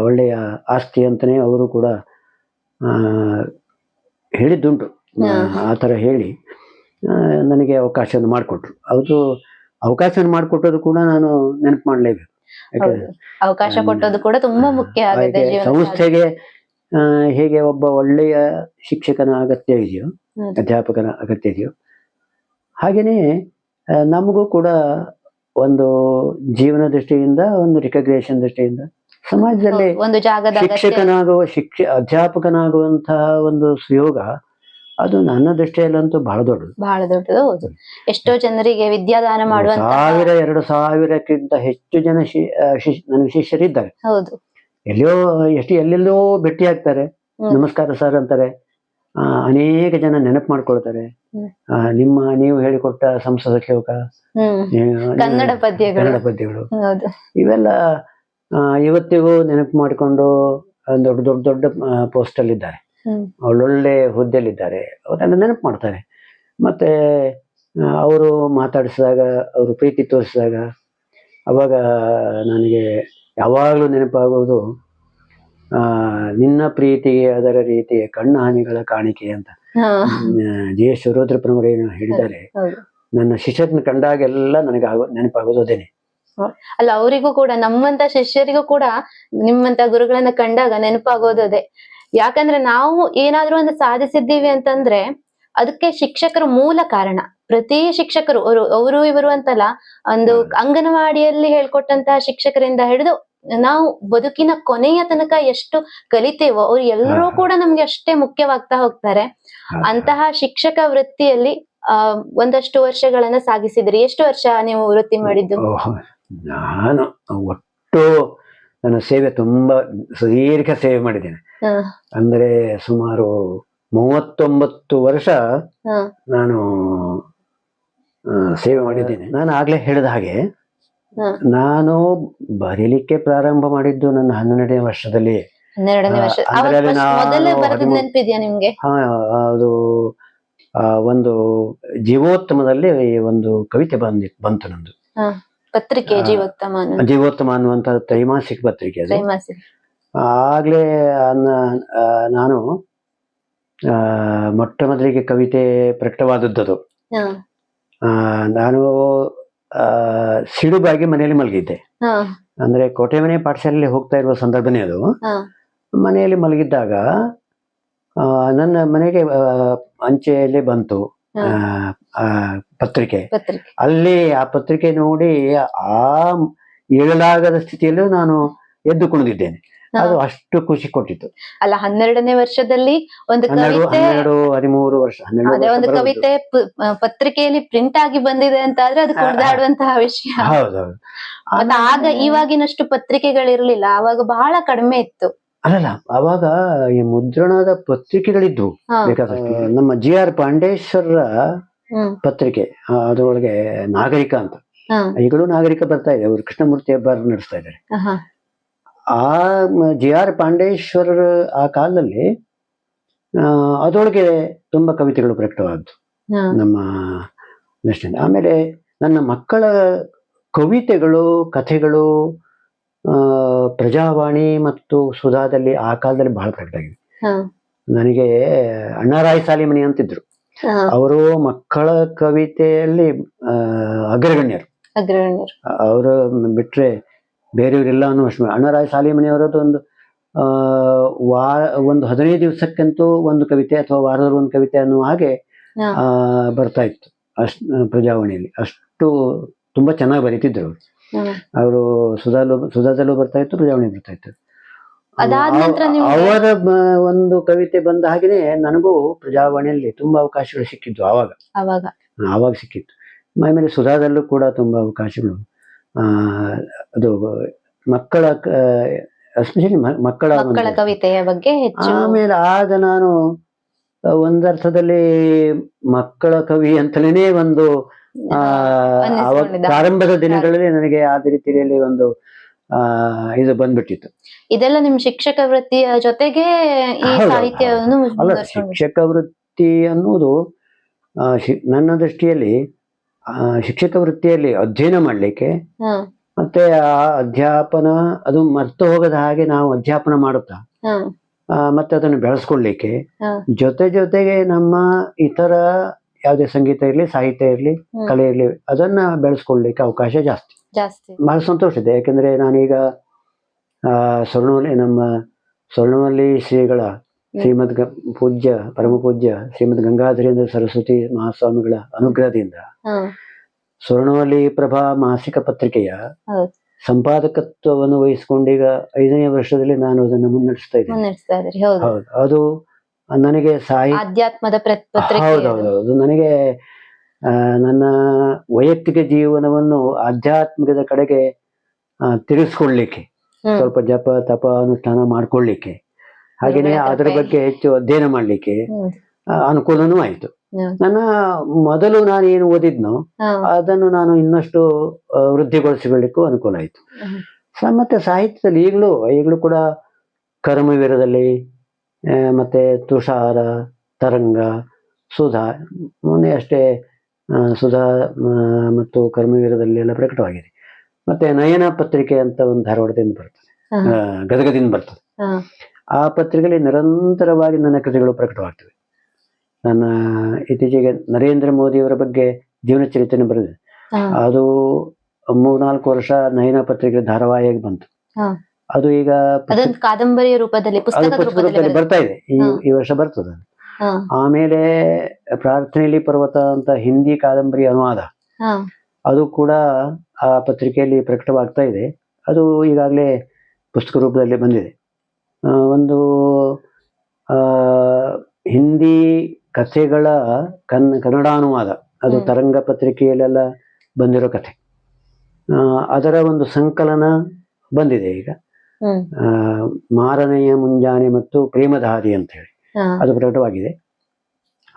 ಒಳ್ಳೆಯ ಆಸ್ತಿ ಅಂತಲೇ ಅವರು ಕೂಡ ಹೇಳಿದ್ದುಂಟು. ಆ, ಥರ ಹೇಳಿ ನನಗೆ ಅವಕಾಶವನ್ನು ಮಾಡಿಕೊಟ್ರು. ಅದು ಅವಕಾಶವನ್ನು ಮಾಡಿಕೊಟ್ಟೋದು ಕೂಡ ನಾನು ನೆನಪು ಮಾಡಲೇಬೇಕು. ಅವಕಾಶ ಕೊಟ್ಟದ್ದು ಕೂಡ ತುಂಬಾ ಮುಖ್ಯ ಆಗುತ್ತೆ ಜೀವನ ಸಂಸ್ಥೆಗೆ ಹೇಗೆ ಒಬ್ಬ ಒಳ್ಳೆಯ ಶಿಕ್ಷಕನ ಅಗತ್ಯ ಇದೆಯೋ. ಅಧ್ಯಾಪಕನ ಅಗತ್ಯ ಇದೆಯೋ ಹಾಗೆಯೇ ನಮಗೂ ಕೂಡ ಒಂದು ಜೀವನ ದೃಷ್ಟಿಯಿಂದ ಒಂದು ರಿಕಗ್ನೇಷನ್ ದೃಷ್ಟಿಯಿಂದ ಸಮಾಜದಲ್ಲಿ ಒಂದು ಜಾಗದ ಶಿಕ್ಷಕನಾಗುವ ಶಿಕ್ಷ ಅಧ್ಯಾಪಕನಾಗುವಂತಹ ಒಂದು ಸುಯೋಗ ಅದು ನನ್ನ ದೃಷ್ಟಿಯಲ್ಲಂತೂ ಬಹಳ ದೊಡ್ಡದು. ಬಹಳ ದೊಡ್ಡದು ಹೌದು. ಎಷ್ಟೋ ಜನರಿಗೆ ವಿದ್ಯಾದಾನ ಮಾಡುವಂತ ಸಾವಿರ ಎರಡು ಸಾವಿರಕ್ಕಿಂತ ಹೆಚ್ಚು ಜನ ನನ್ನ ಶಿಷ್ಯರಿದ್ದಾರೆ ಹೌದು. ಎಲ್ಲಿಯೋ ಎಷ್ಟು ಎಲ್ಲೆಲ್ಲೋ ಭೇಟಿ ಆಗ್ತಾರೆ. ನಮಸ್ಕಾರ ಸರ್ ಅಂತಾರೆ. ಅನೇಕ ಜನ ನೆನಪು ಮಾಡ್ಕೊಳ್ತಾರೆ. ನಿಮ್ಮ ನೀವು ಹೇಳಿಕೊಟ್ಟ ಸಂಸದ ಶ್ಲೋಕ ಕನ್ನಡ ಪದ್ಯಗಳು. ಕನ್ನಡ ಪದ್ಯಗಳು. ಇವೆಲ್ಲ ಇವತ್ತಿಗೂ ನೆನಪು ಮಾಡಿಕೊಂಡು ದೊಡ್ಡ ದೊಡ್ಡ ದೊಡ್ಡ ಪೋಸ್ಟ್ ಅಲ್ಲಿ ಇದ್ದಾರೆ ಒಳ್ಳೊಳ್ಳೆ ಹುದ್ದೆಯಲ್ಲಿದ್ದಾರೆ. ಅವರೆಲ್ಲ ನೆನಪು ಮಾಡ್ತಾರೆ. ಮತ್ತೆ ಅವರು ಮಾತಾಡಿಸಿದಾಗ ಅವರು ಪ್ರೀತಿ ತೋರಿಸಿದಾಗ ಅವಾಗ ನನಗೆ ಯಾವಾಗಲೂ ನೆನಪಾಗೋದು ಆ, ನಿನ್ನ ಪ್ರೀತಿಗೆ ಅದರ ರೀತಿಯ ಕಣ್ಣು ಹಾನಿಗಳ ಕಾಣಿಕೆ ಅಂತ. ಜಿ. ಎಸ್. ಶಿವರುದ್ರಪ್ಪನವರು ಏನು ಹೇಳಿದ್ದಾರೆ. ನನ್ನ ಶಿಷ್ಯರನ್ನ ಕಂಡಾಗೆಲ್ಲ ನನಗೆ ಆಗೋ ನೆನಪಾಗೋದು ಅದೇನೆ ಅಲ್ಲ ಅವರಿಗೂ ಕೂಡ ನಮ್ಮಂತ ಶಿಷ್ಯರಿಗೂ ಕೂಡ ನಿಮ್ಮಂತ ಗುರುಗಳನ್ನ ಕಂಡಾಗ ನೆನಪಾಗೋದು ಅದೇ ಯಾಕಂದ್ರೆ ನಾವು ಏನಾದ್ರೂ ಒಂದು ಸಾಧಿಸಿದ್ದೀವಿ ಅಂತಂದ್ರೆ ಅದಕ್ಕೆ ಶಿಕ್ಷಕರು ಮೂಲ ಕಾರಣ. ಪ್ರತಿ ಶಿಕ್ಷಕರು ಅವರು ಅವರು ಇವರು ಅಂತಲ್ಲ ಒಂದು ಅಂಗನವಾಡಿಯಲ್ಲಿ ಹೇಳ್ಕೊಟ್ಟಂತಹ ಶಿಕ್ಷಕರಿಂದ ಹಿಡಿದು ನಾವು ಬದುಕಿನ ಕೊನೆಯ ತನಕ ಎಷ್ಟು ಕಲಿತೇವೋ ಅವ್ರು ಎಲ್ಲರೂ ಕೂಡ ನಮ್ಗೆ ಅಷ್ಟೇ ಮುಖ್ಯವಾಗ್ತಾ ಹೋಗ್ತಾರೆ. ಅಂತಹ ಶಿಕ್ಷಕ ವೃತ್ತಿಯಲ್ಲಿ ಅಹ್ ಒಂದಷ್ಟು ವರ್ಷಗಳನ್ನ ಸಾಗಿಸಿದ್ರಿ. ಎಷ್ಟು ವರ್ಷ ನೀವು ವೃತ್ತಿ ಮಾಡಿದ್ದು? ನಾನು ಒಟ್ಟು ನನ್ನ ಸೇವೆ ತುಂಬಾ ಸುದೀರ್ಘ ಸೇವೆ ಮಾಡಿದ್ದೇನೆ. ಅಂದ್ರೆ ಸುಮಾರು ಮೂವತ್ತೊಂಬತ್ತು ವರ್ಷ ನಾನು ಸೇವೆ ಮಾಡಿದ್ದೇನೆ. ನಾನು ಆಗ್ಲೇ ಹೇಳಿದ ಹಾಗೆ ನಾನು ಬರೀಲಿಕ್ಕೆ ಪ್ರಾರಂಭ ಮಾಡಿದ್ದು ನನ್ನ ಹನ್ನೆರಡನೇ ವರ್ಷದಲ್ಲಿ. ಅದು ಒಂದು ಜೀವೋತ್ತಮದಲ್ಲಿ ಒಂದು ಕವಿತೆ ಬಂದಿತ್ತು ಬಂತು ನಂದು. ಪತ್ರಿಕೆ ಜೀವೋತ್ತಮ ಜೀವೋತ್ತಮ ಅನ್ನುವಂತ ತ್ರೈಮಾಸಿಕ ಪತ್ರಿಕೆ ಅದು. ತ್ರೈಮಾಸಿಕ. ಆಗ್ಲೇ ಅನ್ನ- ನಾನು ಮೊಟ್ಟ ಮೊದಲಿಗೆ ಕವಿತೆ ಪ್ರಕಟವಾದದ್ದು ನಾನು ಸಿಡುಬಾಗಿ ಮನೆಯಲ್ಲಿ ಮಲಗಿದ್ದೆ. ಅಂದ್ರೆ ಕೋಟೆ ಮನೆ ಪಾಠಶಾಲೆಯಲ್ಲಿ ಹೋಗ್ತಾ ಇರುವ ಸಂದರ್ಭನೇ ಅದು. ಮನೆಯಲ್ಲಿ ಮಲಗಿದ್ದಾಗ ನನ್ನ ಮನೆಗೆ ಅಂಚೆಯಲ್ಲಿ ಬಂತು. ಪತ್ರಿಕೆ. ಅಲ್ಲಿ ಆ ಪತ್ರಿಕೆ ನೋಡಿ ಆ ಏಳಲಾಗದ ಸ್ಥಿತಿಯಲ್ಲೂ ನಾನು ಎದ್ದು ಕುಣಿದಿದ್ದೇನೆ. ಅದು ಅಷ್ಟು ಖುಷಿ ಕೊಟ್ಟಿತ್ತು ಅಲ್ಲ ಹನ್ನೆರಡನೇ ವರ್ಷದಲ್ಲಿ ಒಂದು ಹನ್ನೆರಡು ಕವಿತೆ ಹದಿಮೂರು ವರ್ಷ ಅದೇ ಒಂದು ಕವಿತೆ ಪತ್ರಿಕೆಯಲ್ಲಿ ಪ್ರಿಂಟ್ ಆಗಿ ಬಂದಿದೆ ಅಂತ ಆದ್ರೆ ಅದು ಹಾ, ಹಾ. ಕುಣಿದಾಡುವಂತಹ ವಿಷಯ. ಹೌದೌದು. ಆಗ ಇವಾಗಿನಷ್ಟು ಪತ್ರಿಕೆಗಳಿರ್ಲಿಲ್ಲ ಅವಾಗ ಬಹಳ ಕಡಿಮೆ ಇತ್ತು. ಅಲ್ಲಲ್ಲ ಅವಾಗ ಈ ಮುದ್ರಣದ ಪತ್ರಿಕೆಗಳಿದ್ವು. ಬೇಕಾದಷ್ಟು. ನಮ್ಮ ಜಿ ಆರ್ ಪಾಂಡೇಶ್ವರ ಪತ್ರಿಕೆ ಅದರೊಳಗೆ ನಾಗರಿಕ ಅಂತ. ಈಗಲೂ ನಾಗರಿಕ ಬರ್ತಾ ಇದೆ. ಅವರು ಕೃಷ್ಣಮೂರ್ತಿ ಹಬ್ಬ ನಡೆಸ್ತಾ ಇದ್ದಾರೆ. ಆ ಜಿ ಆರ್ ಪಾಂಡೇಶ್ವರರ ಆ ಕಾಲದಲ್ಲಿ ಅದರೊಳಗೆ ತುಂಬಾ ಕವಿತೆಗಳು ಪ್ರಕಟವಾದ್ದು. ನಮ್ಮ ದೃಷ್ಟಿಯಿಂದ ಆಮೇಲೆ ನನ್ನ ಮಕ್ಕಳ ಕವಿತೆಗಳು ಕಥೆಗಳು ಪ್ರಜಾವಾಣಿ ಮತ್ತು ಸುಧಾದಲ್ಲಿ ಆ ಕಾಲದಲ್ಲಿ ಬಹಳ ಪ್ರಕಟ ಆಗಿದೆ ನನಗೆ ಅಣ್ಣಾರಾಯ್ ಸಾಲಿಮನಿ ಅಂತಿದ್ರು. ಅವರು ಮಕ್ಕಳ ಕವಿತೆಯಲ್ಲಿ ಅಗ್ರಗಣ್ಯರು. ಅಗ್ರಗಣ್ಯರು. ಅವರು ಬಿಟ್ರೆ ಬೇರೆಯವರಿಲ್ಲ ಅನ್ನುವಷ್ಟು ಅಣ್ಣರಾಯ್ ಸಾಲಿಮನಿ ಅವರದ್ದು ಒಂದು ಆ, ವಾರ ಒಂದು ಹದಿನೈದು ದಿವಸಕ್ಕಂತೂ ಒಂದು ಕವಿತೆ ಅಥವಾ ವಾರದಲ್ಲಿ ಒಂದು ಕವಿತೆ ಅನ್ನುವ ಹಾಗೆ ಆ, ಬರ್ತಾ ಇತ್ತು. ಅಷ್ಟು ಪ್ರಜಾವಾಣಿಯಲ್ಲಿ. ಅಷ್ಟು ತುಂಬಾ ಚೆನ್ನಾಗಿ ಬರೀತಿದ್ರು. ಅವರು. ಸುಧಾಲು ಸುಧಾದಲ್ಲೂ ಬರ್ತಾ ಇತ್ತು ಪ್ರಜಾವಾಣಿ ಬರ್ತಾ ಇತ್ತು. ಅದಾದ ನಂತರ ಅವರ ಒಂದು ಕವಿತೆ ಬಂದ ಹಾಗೆನೆ ನನಗೂ ಪ್ರಜಾವಾಣಿಯಲ್ಲಿ ತುಂಬಾ ಅವಕಾಶಗಳು ಸಿಕ್ಕಿದ್ದು ಆವಾಗ. ಅವಾಗ ಆವಾಗ ಸಿಕ್ಕಿತ್ತು. ಆಮೇಲೆ ಸುಧಾದಲ್ಲೂ ಕೂಡ ತುಂಬಾ ಅವಕಾಶಗಳು. ಆ, ಅದು ಮಕ್ಕಳ ಎಸ್ಪೆಷಲಿ ಮಕ್ಕಳ ಕವಿತೆಯ ಬಗ್ಗೆ ಆಮೇಲೆ ಆಗ ನಾನು ಒಂದರ್ಥದಲ್ಲಿ ಮಕ್ಕಳ ಕವಿ ಅಂತಲೇ ಒಂದು ಪ್ರಾರಂಭದ ದಿನಗಳಲ್ಲಿ ನನಗೆ ಆ ರೀತಿಯಲ್ಲಿ ಒಂದು ಇದು ಬಂದ್ಬಿಟ್ಟಿತ್ತು. ಇದೆಲ್ಲ ನಿಮ್ ಶಿಕ್ಷಕ ವೃತ್ತಿಯ ಜೊತೆಗೆ ಈ ಸಾಹಿತ್ಯವನ್ನು ಅಲ್ಲ ಶಿಕ್ಷಕ ವೃತ್ತಿ ಅನ್ನೋದು ನನ್ನ ದೃಷ್ಟಿಯಲ್ಲಿ ಶಿಕ್ಷಕ ವೃತ್ತಿಯಲ್ಲಿ ಅಧ್ಯಯನ ಮಾಡಲಿಕ್ಕೆ ಮತ್ತೆ ಆ ಅಧ್ಯಾಪನ ಅದು ಮರ್ತು ಹೋಗದ ಹಾಗೆ ನಾವು ಅಧ್ಯಾಪನ ಮಾಡುತ್ತಾ ಮತ್ತೆ ಅದನ್ನು ಬೆಳೆಸ್ಕೊಳ್ಲಿಕ್ಕೆ ಜೊತೆ ಜೊತೆಗೆ ನಮ್ಮ ಇತರ ಯಾವುದೇ ಸಂಗೀತ ಇರಲಿ ಸಾಹಿತ್ಯ ಇರಲಿ ಕಲೆ ಇರಲಿ ಅದನ್ನ ಬೆಳೆಸ್ಕೊಳ್ಲಿಕ್ಕೆ ಅವಕಾಶ ಜಾಸ್ತಿ. ಜಾಸ್ತಿ. ಬಹಳ ಸಂತೋಷ ಇದೆ. ಯಾಕಂದ್ರೆ ನಾನೀಗ ಸ್ವರ್ಣವಲ್ಲಿ ನಮ್ಮ ಸ್ವರ್ಣವಲ್ಲಿ ಶ್ರೀಗಳ ಶ್ರೀಮದ್ ಪೂಜ್ಯ ಪರಮ ಪೂಜ್ಯ ಶ್ರೀಮದ್ ಗಂಗಾಧರೇಂದ್ರ ಸರಸ್ವತಿ ಮಹಾಸ್ವಾಮಿಗಳ ಅನುಗ್ರಹದಿಂದ ಸ್ವರ್ಣವಲ್ಲಿ ಪ್ರಭಾ ಮಾಸಿಕ ಪತ್ರಿಕೆಯ. ಸಂಪಾದಕತ್ವವನ್ನು ವಹಿಸಿಕೊಂಡೀಗ ಐದನೇ ವರ್ಷದಲ್ಲಿ ನಾನು ಅದನ್ನು ಮುನ್ನಡೆಸ್ತಾ ಇದ್ದೇನೆ. ಹೌದು. ಅದು ನನಗೆ ಸಾಹಿತ್ಯ. ಹೌದೌದು ನನಗೆ ನನ್ನ ವೈಯಕ್ತಿಕ ಜೀವನವನ್ನು ಆಧ್ಯಾತ್ಮಿಕದ ಕಡೆಗೆ ಆ, ತಿರುಗಿಸ್ಕೊಳ್ಲಿಕ್ಕೆ ಸ್ವಲ್ಪ ಜಪ ತಪ ಅನುಷ್ಠಾನ ಮಾಡ್ಕೊಳ್ಲಿಕ್ಕೆ ಹಾಗೇನೆ ಅದರ ಬಗ್ಗೆ ಹೆಚ್ಚು ಅಧ್ಯಯನ ಮಾಡ್ಲಿಕ್ಕೆ. ಅನುಕೂಲನೂ ಆಯ್ತು. ನನ್ನ ಮೊದಲು ನಾನು ಏನು ಓದಿದ್ನೋ ಅದನ್ನು ನಾನು ಇನ್ನಷ್ಟು ವೃದ್ಧಿಗೊಳಿಸಿಕೊಳ್ಳಿಕ್ಕೂ ಅನುಕೂಲ ಆಯ್ತು. ಮತ್ತೆ ಸಾಹಿತ್ಯದಲ್ಲಿ ಈಗಲೂ ಈಗಲೂ ಕೂಡ ಕರ್ಮವೀರದಲ್ಲಿ ಮತ್ತೆ ತುಷಾರ ತರಂಗ ಸುಧಾ ಮೊನ್ನೆ ಅಷ್ಟೇ ಸುಧಾ ಮತ್ತು ಕರ್ಮವೀರದಲ್ಲಿ ಎಲ್ಲ ಪ್ರಕಟವಾಗಿದೆ. ಮತ್ತೆ ನಯನ ಪತ್ರಿಕೆ ಅಂತ ಒಂದು ಧಾರವಾಡದಿಂದ ಬರ್ತದೆ. ಗದಗದಿಂದ ಬರ್ತದೆ. ಆ ಪತ್ರಿಕೆಯಲ್ಲಿ ನಿರಂತರವಾಗಿ ನನ್ನ ಕೃತಿಗಳು ಪ್ರಕಟವಾಗ್ತವೆ. ನನ್ನ ಇತ್ತೀಚೆಗೆ ನರೇಂದ್ರ ಮೋದಿಯವರ ಬಗ್ಗೆ ಜೀವನ ಚರಿತ್ರೆ ಬರೆದಿದೆ. ಅದು ಮೂರ್ನಾಲ್ಕು ವರ್ಷ ನಯನ ಪತ್ರಿಕೆ ಧಾರಾವಾಹಿಯಾಗಿ ಬಂತು. ಅದು ಈಗ ಕಾದಂಬರಿಯ ರೂಪದಲ್ಲಿ ಬರ್ತಾ ಇದೆ. ಈ ವರ್ಷ ಬರ್ತದೆ. ಆಮೇಲೆ ಪ್ರಾರ್ಥನೆಯಲ್ಲಿ ಪರ್ವತ ಅಂತ ಹಿಂದಿ ಕಾದಂಬರಿ ಅನುವಾದ. ಅದು ಕೂಡ ಆ ಪತ್ರಿಕೆಯಲ್ಲಿ ಪ್ರಕಟವಾಗ್ತಾ ಇದೆ. ಅದು ಈಗಾಗಲೇ ಪುಸ್ತಕ ರೂಪದಲ್ಲಿ ಬಂದಿದೆ. ಒಂದು ಆ, ಹಿಂದಿ ಕಥೆಗಳ ಕನ್ ಕನ್ನಡಾನುವಾದ ಅದು ಹ್ಮ್. ತರಂಗ ಪತ್ರಿಕೆಯಲ್ಲೆಲ್ಲ ಬಂದಿರೋ ಕಥೆ. ಅದರ ಒಂದು ಸಂಕಲನ ಬಂದಿದೆ ಈಗ. ಮಾರನೆಯ ಮುಂಜಾನೆ ಮತ್ತು ಪ್ರೇಮದಾದಿ ಅಂತ ಹೇಳಿ. ಅದು ಪ್ರಕಟವಾಗಿದೆ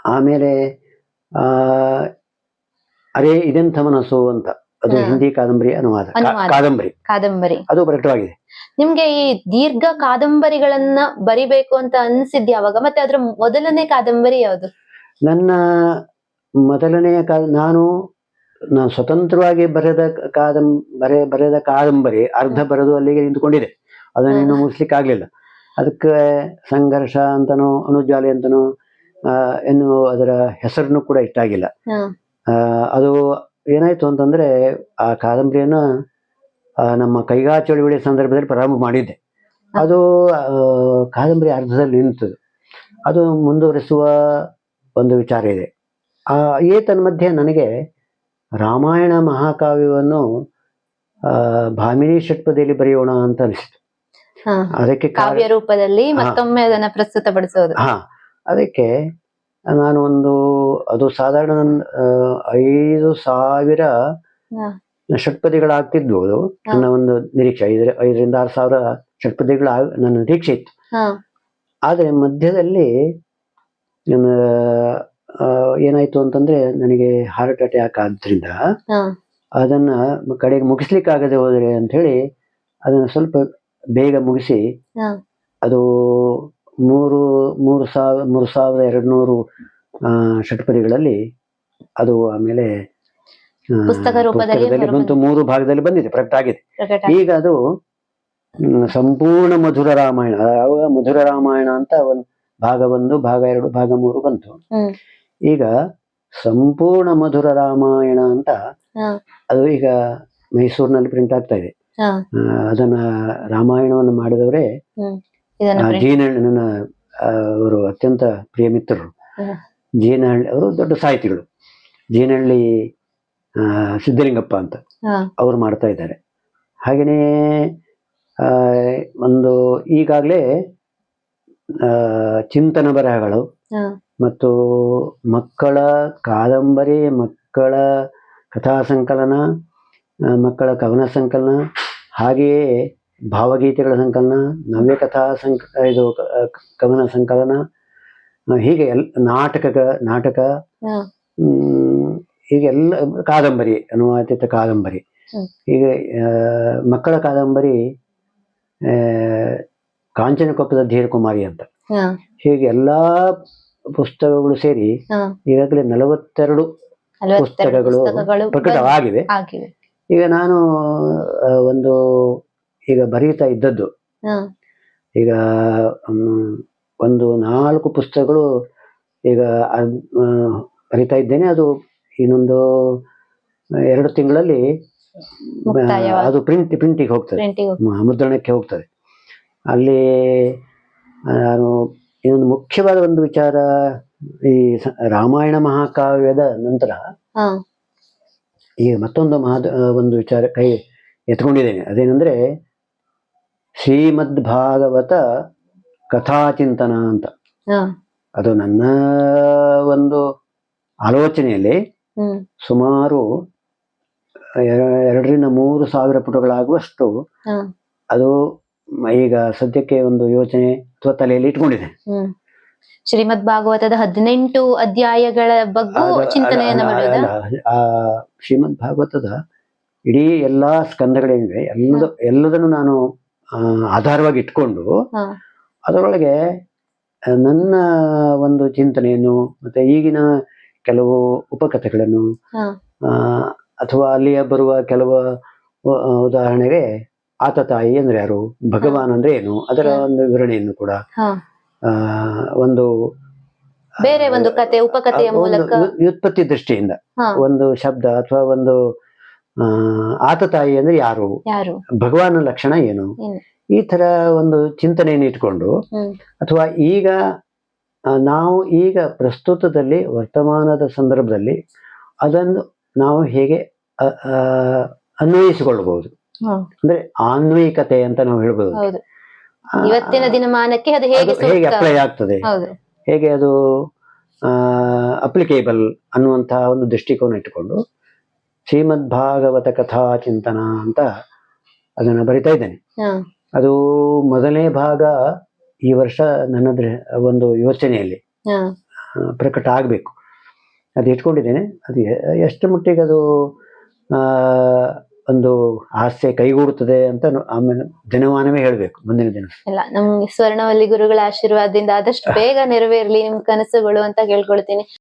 ಆಮೇಲೆ ಆ ಅರೆ ಇದೆಂಥ ಮನಸ್ಸು ಅಂತ. ಅದು ಹಿಂದಿ ಕಾದಂಬರಿ ಅನುವಾದ. ಕಾದಂಬರಿ. ಕಾದಂಬರಿ. ಅದು ಪ್ರಕಟವಾಗಿದೆ ನಿಮ್ಗೆ ಈ ದೀರ್ಘ ಕಾದಂಬರಿಗಳನ್ನ ಬರಿಬೇಕು ಅಂತ ಅನ್ಸಿದ್ ಯಾವಾಗ ಮತ್ತೆ ಅದ್ರ ಮೊದಲನೇ ಕಾದಂಬರಿ ಯಾವುದು? ನನ್ನ ಮೊದಲನೆಯ ಕಾ ನಾನು ನಾನು ಸ್ವತಂತ್ರವಾಗಿ ಬರೆದ ಕಾದಂ ಬರೆ ಬರೆದ ಕಾದಂಬರಿ ಅರ್ಧ ಬರೆದು ಅಲ್ಲಿಗೆ ನಿಂತುಕೊಂಡಿದೆ. ಅದನ್ನು ಇನ್ನೂ ಮುಗಿಸ್ಲಿಕ್ಕೆ ಆಗ್ಲಿಲ್ಲ ಅದಕ್ಕೆ ಸಂಘರ್ಷ ಅಂತನೋ ಅನುಜಾಲಿ ಅಂತನೋ ಎನ್ನುವ ಅದರ ಹೆಸರನ್ನು ಕೂಡ ಇಷ್ಟ ಆಗಿಲ್ಲ ಆ, ಅದು ಏನಾಯ್ತು ಅಂತಂದ್ರೆ ಆ ಕಾದಂಬರಿಯನ್ನ ನಮ್ಮ ಕೈಗಾ ಚಳುವಳಿ ಸಂದರ್ಭದಲ್ಲಿ ಪ್ರಾರಂಭ ಮಾಡಿದ್ದೆ. ಅದು ಕಾದಂಬರಿ ಅರ್ಧದಲ್ಲಿ ನಿಂತದು ಅದು ಮುಂದುವರಿಸುವ ಒಂದು ವಿಚಾರ ಇದೆ. ಆ ಮಧ್ಯೆ ನನಗೆ ರಾಮಾಯಣ ಮಹಾಕಾವ್ಯವನ್ನು ಭಾಮಿನಿ ಷಟ್ಪದಿಯಲ್ಲಿ ಬರೆಯೋಣ ಅಂತ ಅನಿಸಿತು. ಅದಕ್ಕೆ ಕಾವ್ಯ ರೂಪದಲ್ಲಿ ಮತ್ತೊಮ್ಮೆ ಅದನ್ನ ಪ್ರಸ್ತುತಪಡಿಸೋದು. ಹಾ ಅದಕ್ಕೆ ನಾನು ಒಂದು ಅದು ಸಾಧಾರಣ ಐದು ಸಾವಿರ ಷಟ್ಪದಿಗಳಾಗ್ತಿದ್ವು ಅದು. ನನ್ನ ಒಂದು ನಿರೀಕ್ಷೆ ಐದರ ಐದರಿಂದ ಆರು ಸಾವಿರ ಷಟ್ಪದಿಗಳ ನನ್ನ ನಿರೀಕ್ಷೆ ಇತ್ತು. ಆದರೆ ಮಧ್ಯದಲ್ಲಿ ನನ್ನ ಏನಾಯ್ತು ಅಂತಂದ್ರೆ ನನಗೆ ಹಾರ್ಟ್ ಅಟ್ಯಾಕ್ ಆದ್ರಿಂದ ಅದನ್ನ ಕಡೆಗೆ ಮುಗಿಸ್ಲಿಕ್ಕಾಗದೆ ಹೋದ್ರೆ ಅಂತ ಹೇಳಿ ಅದನ್ನ ಸ್ವಲ್ಪ ಬೇಗ ಮುಗಿಸಿ ಅದು ಮೂರು ಮೂರು ಸಾವಿರ ಮೂರು ಸಾವಿರದ ಎರಡು ನೂರು ಷಟ್ಪದಿಗಳಲ್ಲಿ ಅದು ಆಮೇಲೆ ಪುಸ್ತಕ ರೂಪದಲ್ಲಿ ಬಂತು. ಮೂರು ಭಾಗದಲ್ಲಿ ಬಂದಿದೆ ಪ್ರಕಟ ಆಗಿದೆ. ಈಗ ಅದು ಸಂಪೂರ್ಣ ಮಧುರ ರಾಮಾಯಣ ಆವಾಗ ಮಧುರ ರಾಮಾಯಣ ಅಂತ ಒಂದು ಭಾಗ ಒಂದು ಭಾಗ ಎರಡು ಭಾಗ ಮೂರು ಬಂತು. ಈಗ ಸಂಪೂರ್ಣ ಮಧುರ ರಾಮಾಯಣ ಅಂತ ಅದು ಈಗ ಮೈಸೂರಿನಲ್ಲಿ ಪ್ರಿಂಟ್ ಆಗ್ತಾ ಇದೆ. ಅದನ್ನ ರಾಮಾಯಣವನ್ನು ಮಾಡಿದವರೇ ಇದನ್ನ ಆ, print- ಜೀನಹಳ್ಳಿ ನನ್ನ ಅವರು ಅತ್ಯಂತ ಪ್ರಿಯ ಮಿತ್ರರು. ಜೀನಹಳ್ಳಿ ಅವರು ದೊಡ್ಡ ಸಾಹಿತಿಗಳು. ಜೀನಹಳ್ಳಿ ಸಿದ್ಧಲಿಂಗಪ್ಪ ಅಂತ ಅವರು ಮಾಡ್ತಾ ಇದ್ದಾರೆ. ಹಾಗೆಯೇ ಒಂದು ಈಗಾಗಲೇ ಚಿಂತನ ಬರಹಗಳು ಮತ್ತು ಮಕ್ಕಳ ಕಾದಂಬರಿ ಮಕ್ಕಳ ಕಥಾ ಸಂಕಲನ ಮಕ್ಕಳ ಕವನ ಸಂಕಲನ ಹಾಗೆಯೇ ಭಾವಗೀತೆಗಳ ಸಂಕಲನ ನವ್ಯ ಕಥಾ ಸಂಕ ಇದು ಕವನ ಸಂಕಲನ ಹೀಗೆ ಎಲ್ ನಾಟಕಗಳ ನಾಟಕ ಹ್ಮ್, ಹೀಗೆ ಎಲ್ಲ ಕಾದಂಬರಿ ಅನುವಾದಿತ ಕಾದಂಬರಿ. ಹೀಗೆ ಆ, ಮಕ್ಕಳ ಕಾದಂಬರಿ ಕಾಂಚನಕೊಪ್ಪದ ಧೀರಕುಮಾರಿ ಅಂತ. ಹೀಗೆ ಎಲ್ಲಾ ಪುಸ್ತಕಗಳು ಸೇರಿ ಈಗಾಗಲೇ ನಲವತ್ತೆರಡು ಪುಸ್ತಕಗಳು ಪ್ರಕಟವಾಗಿವೆ. ಈಗ ನಾನು ಒಂದು ಈಗ ಬರೀತಾ ಇದ್ದದ್ದು. ಈಗ ಒಂದು ನಾಲ್ಕು ಪುಸ್ತಕಗಳು ಈಗ ಬರಿತಾ ಇದ್ದೇನೆ. ಅದು ಇನ್ನೊಂದು ಎರಡು ತಿಂಗಳಲ್ಲಿ ಅದು ಪ್ರಿಂಟ್ ಪ್ರಿಂಟಿಗೆ ಹೋಗ್ತದೆ. ಮುದ್ರಣಕ್ಕೆ ಹೋಗ್ತದೆ. ಅಲ್ಲಿ ನಾನು ಇನ್ನೊಂದು ಮುಖ್ಯವಾದ ಒಂದು ವಿಚಾರ ಈ ರಾಮಾಯಣ ಮಹಾಕಾವ್ಯದ ನಂತರ ಹಾ ಈ ಮತ್ತೊಂದು ಮಹದ ಒಂದು ವಿಚಾರ ಕೈ ಎತ್ಕೊಂಡಿದ್ದೇನೆ. ಅದೇನೆಂದರೆ ಶ್ರೀಮದ್ ಭಾಗವತ ಕಥಾಚಿಂತನ ಅಂತ. ಅದು ನನ್ನ ಒಂದು ಆಲೋಚನೆಯಲ್ಲಿ ಸುಮಾರು ಎರ- ಎರಡರಿಂದ ಮೂರು ಸಾವಿರ ಪುಟಗಳಾಗುವಷ್ಟು ಅದು ಈಗ ಸದ್ಯಕ್ಕೆ ಒಂದು ಯೋಚನೆ ಅಥವಾ ತಲೆಯಲ್ಲಿ ಇಟ್ಕೊಂಡಿದೆ ಶ್ರೀಮದ್ ಭಾಗವತದ ಹದಿನೆಂಟು ಅಧ್ಯಾಯಗಳ ಬಗ್ಗೆ ಚಿಂತನೆಯನ್ನು ಆ ಶ್ರೀಮದ್ ಭಾಗವತದ ಇಡೀ ಎಲ್ಲಾ ಸ್ಕಂದಗಳೇನಿವೆ ಎಲ್ಲದ ಎಲ್ಲದನ್ನು ನಾನು ಆಧಾರವಾಗಿ ಇಟ್ಕೊಂಡು ಅದರೊಳಗೆ ನನ್ನ ಒಂದು ಚಿಂತನೆಯನ್ನು ಮತ್ತೆ ಈಗಿನ ಕೆಲವು ಉಪಕಥೆಗಳನ್ನು ಆ, ಅಥವಾ ಅಲ್ಲಿಯ ಬರುವ ಕೆಲವು ಉದಾಹರಣೆಗೆ ಆತ ತಾಯಿ ಅಂದ್ರೆ ಯಾರು ಭಗವಾನ್ ಅಂದ್ರೆ ಏನು ಅದರ ಒಂದು ವಿವರಣೆಯನ್ನು ಕೂಡ ಒಂದು ಬೇರೆ ಒಂದು ಕತೆ ಉಪಕಥೆಯ ಮೂಲಕ? ವ್ಯುತ್ಪತ್ತಿ ದೃಷ್ಟಿಯಿಂದ. ಒಂದು ಶಬ್ದ ಅಥವಾ ಒಂದು ಆ, ಆತ ತಾಯಿ ಅಂದ್ರೆ ಯಾರು? ಯಾರು? ಭಗವಾನ ಲಕ್ಷಣ ಏನು? ಈ ತರ ಒಂದು ಚಿಂತನೆಯನ್ನು ಇಟ್ಕೊಂಡು ಅಥವಾ ಈಗ ನಾವು ಈಗ ಪ್ರಸ್ತುತದಲ್ಲಿ ವರ್ತಮಾನದ ಸಂದರ್ಭದಲ್ಲಿ ಅದನ್ನು ನಾವು ಹೇಗೆ ಅನ್ವಯಿಸಿಕೊಳ್ಳಬಹುದು ಅಂದ್ರೆ ಆನ್ವಯಿಕತೆ ಅಂತ ನಾವು ಹೇಳ್ಬೋದು. ಇವತ್ತಿನ ದಿನಮಾನಕ್ಕೆ ಅದು ಹೇಗೆ ಅಪ್ಲೈ ಆಗ್ತದೆ? ಹೇಗೆ ಅದು ಅಪ್ಲಿಕೇಬಲ್ ಅನ್ನುವಂತಹ ಒಂದು ದೃಷ್ಟಿಕೋನ ಇಟ್ಟುಕೊಂಡು ಶ್ರೀಮದ್ ಭಾಗವತ ಕಥಾ ಚಿಂತನ ಅಂತ ಅದನ್ನು ಬರಿತಾ ಇದ್ದೇನೆ. ಅದು ಮೊದಲನೇ ಭಾಗ ಈ ವರ್ಷ ನನ್ನ ಒಂದು ಯೋಚನೆಯಲ್ಲಿ ಪ್ರಕಟ ಆಗಬೇಕು. ಅದು ಇಟ್ಕೊಂಡಿದ್ದೇನೆ. ಅದು ಎಷ್ಟು ಮಟ್ಟಿಗೆ ಅದು ಆ, ಒಂದು ಆಸೆ ಕೈಗೂಡುತ್ತದೆ ಅಂತ ಆಮೇಲೆ ದಿನಮಾನವೇ ಹೇಳಬೇಕು, ಮುಂದಿನ ದಿನ. ಇಲ್ಲ ನಮ್ಗೆ ಸ್ವರ್ಣವಲ್ಲಿ ಗುರುಗಳ ಆಶೀರ್ವಾದದಿಂದ ಆದಷ್ಟು ಬೇಗ ನೆರವೇರ್ಲಿ ನಿಮ್ ಕನಸುಗಳು ಅಂತ ಕೇಳ್ಕೊಳ್ತೀನಿ